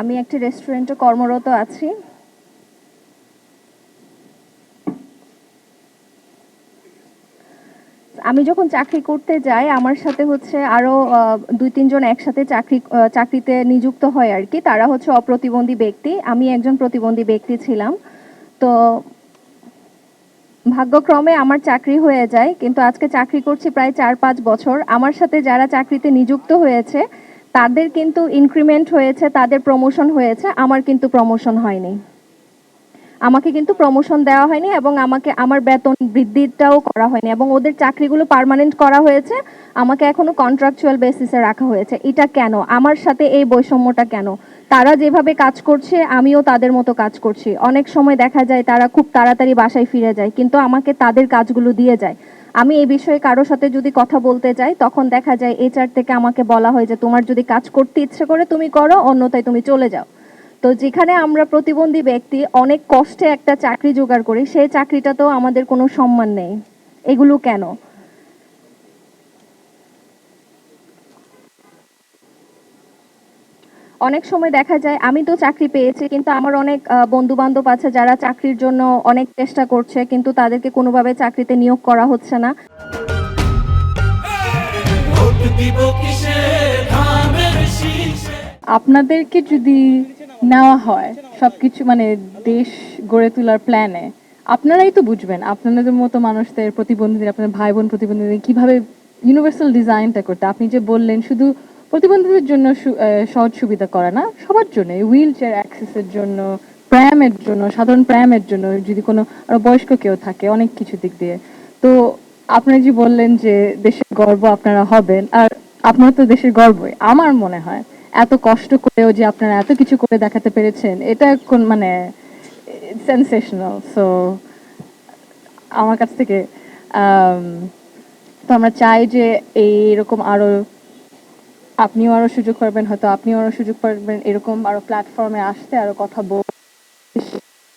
আমি একটি রেস্টুরেন্টে কর্মরত আছি। আমি যখন চাকরি করতে যাই, আমার সাথে হচ্ছে আরও দুই, তিনজন একসাথে চাকরি চাকরিতে নিযুক্ত হয় আর কি। তারা হচ্ছে অপ্রতিবন্ধী ব্যক্তি, আমি একজন প্রতিবন্ধী ব্যক্তি ছিলাম। তো ভাগ্যক্রমে আমার চাকরি হয়ে যায়, কিন্তু আজকে চাকরি করছি প্রায় চার, পাঁচ বছর। আমার সাথে যারা চাকরিতে নিযুক্ত হয়েছে তাদের কিন্তু ইনক্রিমেন্ট হয়েছে, তাদের প্রমোশন হয়েছে, আমার কিন্তু প্রমোশন হয়নি। আমাকে কিন্তু প্রমোশন দেওয়া হয়নি এবং আমাকে, আমার বেতন বৃদ্ধিটাও করা হয়নি এবং ওদের চাকরিগুলো পার্মানেন্ট করা হয়েছে, আমাকে এখনও কন্ট্রাকচুয়াল বেসিসে রাখা হয়েছে। এটা কেন? আমার সাথে এই বৈষম্যটা কেন? তারা যেভাবে কাজ করছে, আমিও তাদের মতো কাজ করছি। অনেক সময় দেখা যায় তারা খুব তাড়াতাড়ি বাসায় ফিরে যায়, কিন্তু আমাকে তাদের কাজগুলো দিয়ে যায়। আমি এই বিষয়ে কারও সাথে যদি কথা বলতে যাই, তখন দেখা যায় এইচআর থেকে আমাকে বলা হয় যে, তোমার যদি কাজ করতে ইচ্ছে করে, তুমি করো, অন্যথায় তুমি চলে যাও। তো যেখানে আমরা প্রতিবন্ধী ব্যক্তি অনেক কষ্টে একটা চাকরি জোগাড় করি, সেই চাকরিটাতেও আমাদের কোনো সম্মান নেই। এগুলো কেন? অনেক সময় দেখা যায় আমি তো চাকরি পেয়েছি কিন্তু আমার অনেক বন্ধু বান্ধব আছে যারা চাকরির জন্য অনেক চেষ্টা করছে কিন্তু তাদেরকে কোনোভাবে চাকরিতে নিয়োগ করা হচ্ছে না। আপনাদেরকে যদি নেওয়া হয় সবকিছু মানে দেশ গড়ে তোলার প্ল্যানে আপনারাই তো বুঝবেন আপনাদের মতো মানুষদের প্রতিবন্ধীদের আপনার ভাই বোন প্রতিবন্ধীদের কীভাবে ইউনিভার্সাল ডিজাইনটা করতে আপনি যে বললেন শুধু প্রতিবন্ধীদের জন্য সহজ সুবিধা করা না, সবার জন্য হুইল চেয়ার অ্যাক্সেসের জন্য প্র্যামের জন্য, সাধারণ প্র্যামের জন্য, যদি কোনো আরও বয়স্ক কেউ থাকে, অনেক কিছু দিক দিয়ে। তো আপনি যে বললেন যে দেশের গর্ব আপনারা হবেন, আর আপনারা তো দেশের গর্বই। আমার মনে হয় এত কষ্ট করেও যে আপনারা এত কিছু করে দেখাতে পেরেছেন, এটা কোন মানে সেন্সেশনাল সো আমার কাছ থেকে তো আমরা চাই যে এইরকম আরও আপনিও আরও সুযোগ করবেন হয়তো আপনিও আরও সুযোগ পাবেন, এরকম আরও প্ল্যাটফর্মে আসতে, আরও কথা বল